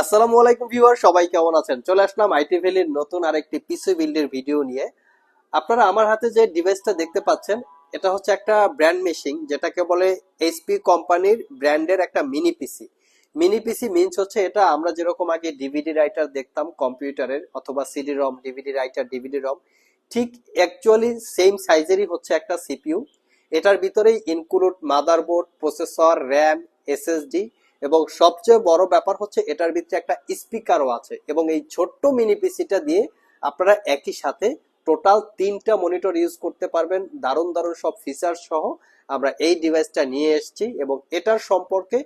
আসসালামু আলাইকুম ভিউয়ার, সবাই কেমন আছেন? চলে আসলাম আইটি ভ্যালির নতুন আরেকটি পিসি বিল্ডের ভিডিও নিয়ে। আপনারা আমার হাতে যে ডিভাইসটা দেখতে পাচ্ছেন, এটা হচ্ছে একটা ব্র্যান্ড মেশিন যেটাকে বলে এইচপি কোম্পানির ব্র্যান্ডের একটা mini PC mini PC means হচ্ছে এটা আমরা যেরকম আগে ডিভিডি রাইটার দেখতাম, কম্পিউটারের, অথবা CD ROM DVD writer DVD ROM ঠিক অ্যাকচুয়ালি সেম সাইজেরই হচ্ছে একটা সিপিইউ এটার ভিতরেই include motherboard processor RAM SSD এবং সবচেয়ে বড় ব্যাপার হচ্ছে এটার ভিতরে একটা স্পিকারও আছে এবং এই ছোট্ট মিনি পিসিটা দিয়ে আপনারা একই সাথে টোটাল তিনটা মনিটর ইউজ করতে পারবেন। দারুণ দারুণ সব ফিচার সহ আমরা এই ডিভাইসটা নিয়ে এসেছি এবং এটার সম্পর্কে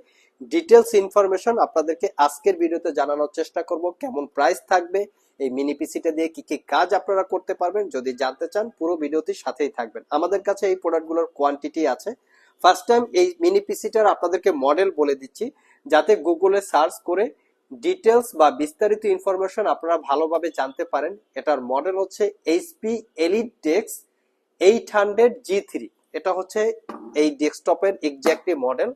ডিটেলস ইনফরমেশন আপনাদেরকে আজকের ভিডিওতে জানানোর চেষ্টা করব, কেমন প্রাইস থাকবে, এই মিনি পিসিটা দিয়ে কি কি কাজ আপনারা করতে পারবেন, যদি জানতে চান পুরো ভিডিওটির সাথেই থাকবেন। আমাদের কাছে এই প্রোডাক্টগুলোর কোয়ান্টিটি আছে ফার্স্ট টাইম এই মিনি পিসিটার আপনাদেরকে মডেল বলে দিচ্ছি, যাতে গুগলে সার্চ করে ডিটেলস বা বিস্তারিত ইনফরমেশন আপনারা ভালোভাবে জানতে পারেন। এটার মডেল হচ্ছে এইচপি এলিট ডেক্স এইট হান্ড্রেড জি থ্রি এটা হচ্ছে এই ডেস্কটপের এক্স্যাক্টলি মডেল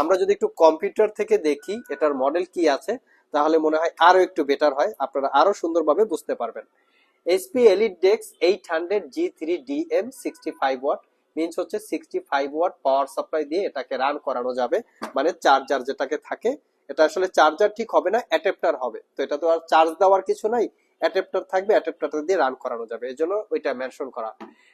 আমরা যদি একটু কম্পিউটার থেকে দেখি, এটার মডেল কি আছে, তাহলে মনে হয় আরও একটু বেটার হয়, আপনারা আরও সুন্দরভাবে বুঝতে পারবেন। এইচপি এলিট ডেক্স eight hundred G three DM sixty five watt means হচ্ছে sixty five watt power supply দিয়ে এটাকে রান করানো যাবে। মানে চার্জার যেটাকে থাকে, এটা আসলে চার্জার ঠিক হবে না অ্যাডাপ্টার হবে। তো এটা তো আর চার্জ দেওয়ার কিছু নাই অ্যাডাপ্টার থাকবে অ্যাডাপ্টার দিয়ে রান করানো যাবে। এই জন্য ওইটা মেনশন করা।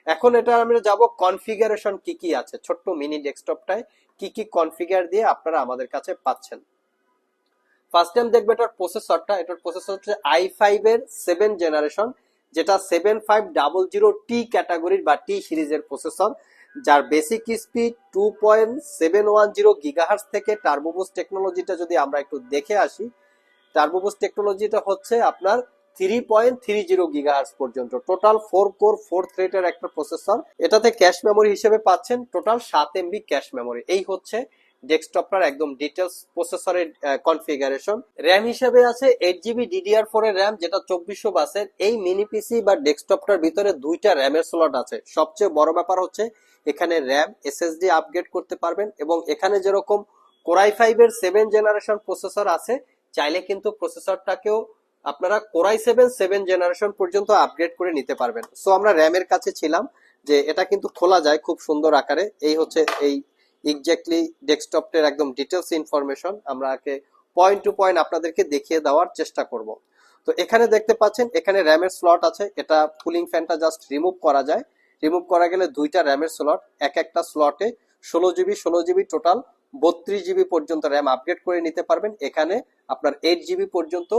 এখন এটা আমরা যাব কনফিগারেশন কি কি আছে। ছোট্ট মিনি ডেস্কটপটায় কি কি কনফিগার দিয়ে আপনারা আমাদের কাছে পাচ্ছেন। ফার্স্ট টাইম দেখবে এটার প্রসেসরটা এটার প্রসেসর হচ্ছে আই ফাইভ এর সেভেন জেনারেশন যেটা seven five double zero T ক্যাটাগরির বা টি সিরিজের প্রসেসর যার basic speed two point seven one zero gigahertz থেকে টার্বোবুস টেকনোলজিটা যদি আমরা একটু দেখে আসি টার্বোবুস টেকনোলজিটা হচ্ছে আপনার three point three zero gigahertz পর্যন্ত। টোটাল ফোর কোর ফোর থ্রেডের একটা প্রসেসর এটাতে ক্যাশ মেমোরি হিসেবে পাচ্ছেন টোটাল সাত এমবি ক্যাশ মেমোরি এই হচ্ছে ডেস্কটপটার একদম ডিটেলস প্রসেসরের কনফিগারেশন র্যাম হিসেবে আছে এইট জিবি ডিডিআর ফোর এর র্যাম যেটা চব্বিশশো বাসের। এই মিনি পিসি বা ডেস্কটপটার ভিতরে দুইটা র্যামের স্লট আছে। সবচেয়ে বড় ব্যাপার হচ্ছে, এখানে র্যাম এসএসডি আপগ্রেড করতে পারবেন এবং এখানে যেরকম কোরাই ফাইভ এর সেভেন জেনারেশন প্রসেসর আছে, চাইলে কিন্তু প্রসেসরটাকেও আপনারা core i seven seven generation পর্যন্ত আপগ্রেড করে নিতে পারবেন। সো আমরা র্যামের কাছে ছিলাম যে এটা কিন্তু খোলা যায় খুব সুন্দর আকারে। এই হচ্ছে এই এক্স্যাক্টলি ডেস্কটপটের একদম ডিটেলস ইনফরমেশন আমরা পয়েন্ট টু পয়েন্ট আপনাদেরকে দেখিয়ে দেওয়ার চেষ্টা করব। তো এখানে দেখতে পাচ্ছেন, এখানে র্যামের স্লট আছে, এটা কুলিং ফ্যানটা জাস্ট রিমুভ করা যায়। রিমুভ করা গেলে দুইটা র্যামের স্লট এক একটা স্লটে ষোলো জিবি ষোলো জিবি টোটাল বত্রিশ জিবি পর্যন্ত র্যাম আপগ্রেড করে নিতে পারবেন। এখানে আপনার এইট জিবি পর্যন্ত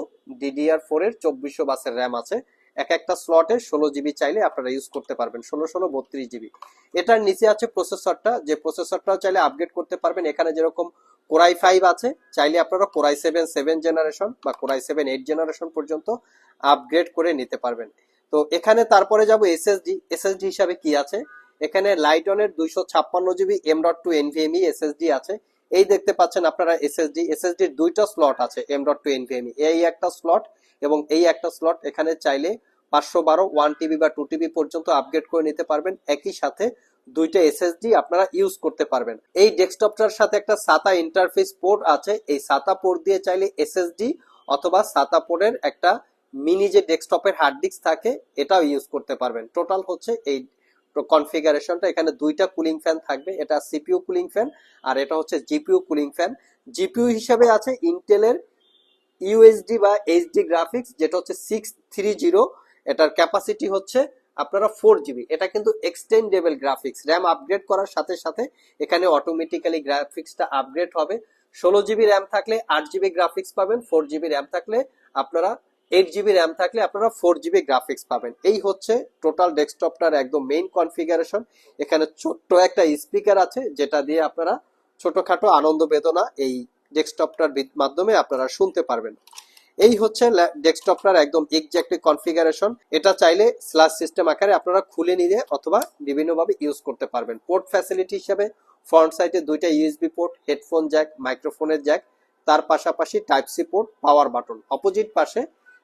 ডিডিআর ফোর এর চব্বিশশো বাসের র্যাম আছে। এক একটা স্লটে ষোলো জিবি চাইলে আপনারা ইউজ করতে পারবেন, ষোলো ষোলো বত্রিশ জিবি এটার নিচে আছে প্রসেসরটা যে প্রসেসরটাও চাইলে আপগ্রেড করতে পারবেন। এখানে যেরকম কোরাই ফাইভ আছে, চাইলে আপনারা core i seven seven generation বা core i seven eight generation পর্যন্ত আপগ্রেড করে নিতে পারবেন। তো এখানে তারপরে যাব এসএসডি এসএসডি হিসাবে কি আছে? এখানে লাইটনের দুইশো ছাপ্পান্ন GB M dot two NVMe SSD আছে। এই দেখতে পাচ্ছেন আপনারা এসএসডি এসএসডির দুইটা স্লট আছে এম ডট টু এনভিএমই এই একটা স্লট এবং এই একটা স্লট এখানে চাইলে পাঁচশো বারো ওয়ান টিবি বা টু টিবি পর্যন্ত আপগ্রেড করে নিতে পারবেন। একই সাথে দুইটা এসএসডি আপনারা ইউজ করতে পারবেন। এই ডেস্কটপটার সাথে একটা সাতা ইন্টারফেস পোর্ট আছে। এই সাতা পোর্ট দিয়ে চাইলে এসএসডি অথবা সাতা পোর্টের একটা মিনি যে ডেস্কটপের হার্ড ডিস্ক থাকে, এটাও ইউজ করতে পারবেন। টোটাল হচ্ছে এই কনফিগারেশনটা এখানে দুইটা কুলিং ফ্যান থাকবে। এটা সিপিইউ কুলিং ফ্যান আর এটা হচ্ছে জিপিইউ কুলিং ফ্যান জিপিইউ হিসাবে আছে ইন্টেলের ইউএসডি বা এইচডি গ্রাফিক্স যেটা হচ্ছে সিক্স থ্রি জিরো এটার ক্যাপাসিটি হচ্ছে আপনারা ফোর জিবি এটা কিন্তু এক্সটেন্ডেবল গ্রাফিক্স র্যাম আপগ্রেড করার সাথে সাথে এখানে অটোমেটিক্যালি গ্রাফিক্সটা আপগ্রেড হবে। ষোলো জিবি র্যাম থাকলে আট জিবি গ্রাফিক্স পাবেন ফোর জিবি র্যাম থাকলে আপনারা এইট জিবি র্যাম থাকলে আপনারা ফোর জিবি গ্রাফিক্স পাবেন। এই হচ্ছে টোটাল ডেস্কটপটার একদম মেইন কনফিগারেশন এখানে ছোট্ট একটা স্পিকার আছে, যেটা দিয়ে আপনারা ছোটখাটো আনন্দ বেদনা এই ডেস্কটপটার মাধ্যমে আপনারা শুনতে পারবেন। এই হচ্ছে ডেস্কটপটার একদম এক্সাক্টলি কনফিগারেশন এটা চাইলে স্ল্যাশ সিস্টেম আকারে আপনারা খুলে নিয়ে অথবা বিভিন্নভাবে ইউজ করতে পারবেন। পোর্ট ফ্যাসিলিটি হিসেবে ফ্রন্ট সাইডে দুইটা ইউএসবি পোর্ট হেডফোন জ্যাক মাইক্রোফোনের জ্যাক তার পাশাপাশি type C port power button opposite পাশে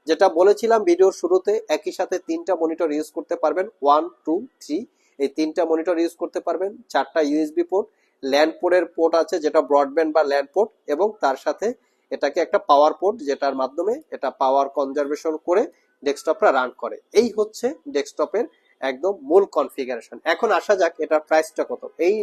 যেটা বলেছিলাম ভিডিওর শুরুতে, একই সাথে তিনটা মনিটর ইউজ করতে পারবেন। ওয়ান টু থ্রি এই তিনটা মনিটর ইউজ করতে পারবেন। চারটা ইউএসবি পোর্ট ল্যান্ড পোর্টের পোর্ট আছে, যেটা ব্রডব্যান্ড বা ল্যান্ড পোর্ট এবং তার সাথে এটাকে একটা পাওয়ার পোর্ট যেটার মাধ্যমে এটা পাওয়ার কনজারভেশন করে ডেস্কটপটা রান করে। এই হচ্ছে ডেস্কটপের একদম মূল কনফিগারেশন এখন আসা যাক এটার প্রাইসটা কত। এই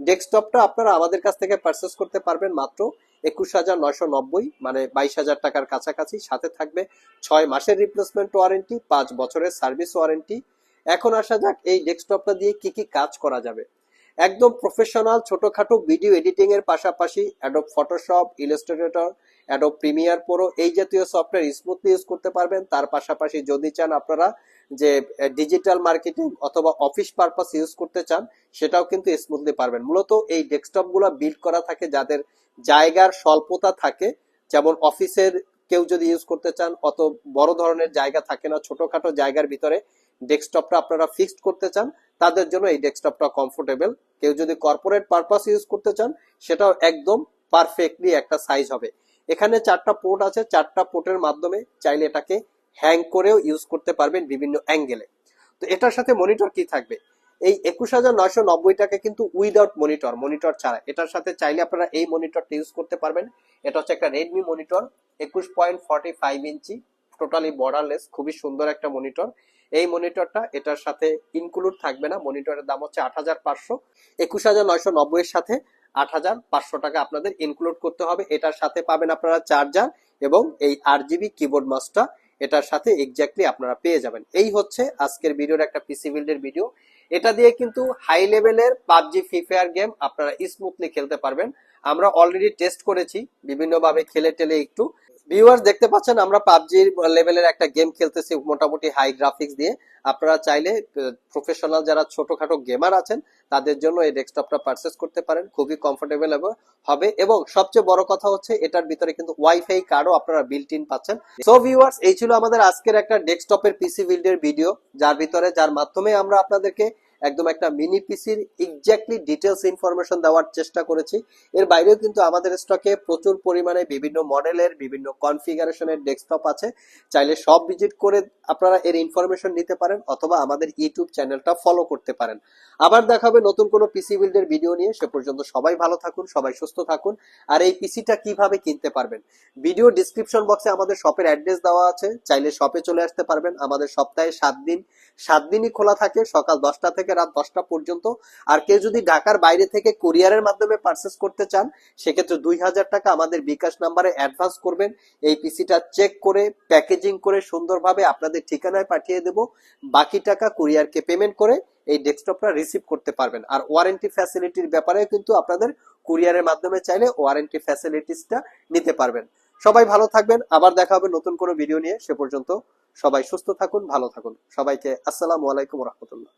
ডেস্কটপটা আপনারা আমাদের কাছ থেকে পারচেস করতে পারবেন মাত্র একুশ হাজার নয়শো নব্বই মানে বাইশ হাজার টাকার কাছাকাছি। সাথে থাকবে ছয় মাসের রিপ্লেসমেন্ট ওয়ারেন্টি পাঁচ বছরের সার্ভিস ওয়ারেন্টি এখন আসা যাক এই ডেস্কটপটা দিয়ে কি কি কাজ করা যাবে। একদম প্রফেশনাল ছোটখাটো ভিডিও এডিটিং এর পাশাপাশি Adobe Photoshop Illustrator Adobe Premiere Pro এই জাতীয় সফটওয়্যার স্মুথলি ইউজ করতে পারবেন। তার পাশাপাশি যদি চান আপনারা যে ডিজিটাল মার্কেটিং অথবা অফিস পারপাস ইউজ করতে চান, সেটাও কিন্তু স্মুথলি পারবেন। মূলত এই ডেস্কটপগুলো বিল্ড করা থাকে যাদের জায়গার স্বল্পতা থাকে। যেমন অফিসের কেউ যদি ইউজ করতে চান, অত বড় ধরনের জায়গা থাকে না, ছোটখাটো জায়গার ভিতরে ডেস্কটপটা আপনারা ফিক্সড করতে চান, তাদের জন্য এই ডেস্কটপটা কমফোর্টেবল কেউ যদি কর্পোরেট পারপাস ইউজ করতে চান, সেটাও একদম পারফেক্টলি একটা সাইজ হবে। এখানে চারটা পোর্ট আছে। চারটা পোর্টের মাধ্যমে চাইলে এটাকে হ্যাং করেও ইউজ করতে পারবেন বিভিন্ন অ্যাঙ্গেলে তো এটার সাথে মনিটর কি থাকবে? এই একুশ হাজার নয়শো নব্বই টাকা কিন্তু উইদাউট মনিটর মনিটর ছাড়া। এটার সাথে চাইলে আপনারা এই মনিটরটা ইউজ করতে পারবেন। এটা হচ্ছে একটা রেডমি মনিটর একুশ point forty five inch totally borderless খুবই সুন্দর একটা মনিটর এই মনিটরটা এটার সাথে ইনক্লুড থাকবে না। মনিটরের দাম হচ্ছে আট হাজার পাঁচশো। একুশ হাজার নয়শো নব্বই এর সাথে আট হাজার পাঁচশো টাকা আপনাদের ইনক্লুড করতে হবে। এটার সাথে পাবেন আপনারা চার্জার এবং এই আর জিবি কিবোর্ড মাউসটা এটার সাথে এক্স্যাক্টলি আপনারা পেয়ে যাবেন। এই হচ্ছে আজকের ভিডিওর একটা পিসি বিল্ডের ভিডিও এটা দিয়ে কিন্তু হাই লেভেলের পাবজি ফ্রি ফায়ার গেম আপনারা স্মুথলি খেলতে পারবেন। আমরা অলরেডি টেস্ট করেছি, বিভিন্নভাবে খেলে টেলে একটু। ভিউয়ার্স দেখতে পাচ্ছেন, আমরা পাবজির লেভেলের একটা গেম খেলতেছি মোটামুটি হাই গ্রাফিক্স দিয়ে। আপনারা চাইলে প্রফেশনাল যারা ছোটখাটো গেমার আছেন, তাদের জন্য এই ডেস্কটপটা পারচেস করতে পারেন। খুবই কমফোর্টেবল হবে। এবং সবচেয়ে বড় কথা হচ্ছে, এটার ভিতরে কিন্তু ওয়াইফাই কার্ডও আপনারা বিল্ট ইন পাচ্ছেন। সো ভিউয়ার্স এই ছিল আমাদের আজকের একটা ডেস্কটপের পিসি বিল্ডের ভিডিও যার ভিতরে, যার মাধ্যমে আমরা আপনাদেরকে একদম একটা মিনি পিসির এক্স্যাক্টলি ডিটেলস ইনফরমেশন দেওয়ার চেষ্টা করেছি। এর বাইরেও কিন্তু আমাদের স্টকে প্রচুর পরিমাণে বিভিন্ন মডেলের বিভিন্ন কনফিগারেশনের ডেস্কটপ আছে। চাইলে সব ভিজিট করে আপনারা এর ইনফরমেশন নিতে পারেন অথবা আমাদের ইউটিউব চ্যানেলটা ফলো করতে পারেন। আবার দেখা দেখাবে নতুন কোনো পিসি বিল্ডের ভিডিও নিয়ে। সে পর্যন্ত সবাই ভালো থাকুন, সবাই সুস্থ থাকুন। আর এই পিসিটা কীভাবে কিনতে পারবেন? ভিডিও ডিসক্রিপশন বক্সে আমাদের শপের অ্যাড্রেস দেওয়া আছে। চাইলে শপে চলে আসতে পারবেন। আমাদের সপ্তাহে সাত দিন, সাত দিনই খোলা থাকে। সকাল দশটা থেকে রাত দশটা পর্যন্ত। আর কেউ যদি ঢাকার বাইরে থেকে কুরিয়ারের মাধ্যমে পারচেস করতে চান, সেক্ষেত্রে দুই হাজার টাকা আমাদের বিকাশ নাম্বারে অ্যাডভান্স করবেন। এই পিসিটা চেক করে প্যাকেজিং করে সুন্দরভাবে আপনাদের ঠিকানায় পাঠিয়ে দেব। বাকি টাকা কুরিয়ারকে পেমেন্ট করে এই ডেস্কটপটা রিসিভ করতে পারবেন। আর ওয়ারেন্টি ফ্যাসিলিটির ব্যাপারেও কিন্তু আপনাদের কুরিয়ারের মাধ্যমে চাইলে ওয়ারেন্টি ফ্যাসিলিটিসটা নিতে পারবেন। সবাই ভালো থাকবেন। আবার দেখা হবে নতুন কোনো ভিডিও নিয়ে। সে পর্যন্ত সবাই সুস্থ থাকুন, ভালো থাকুন। সবাইকে আসসালামু আলাইকুম রহমতুল্লাহ।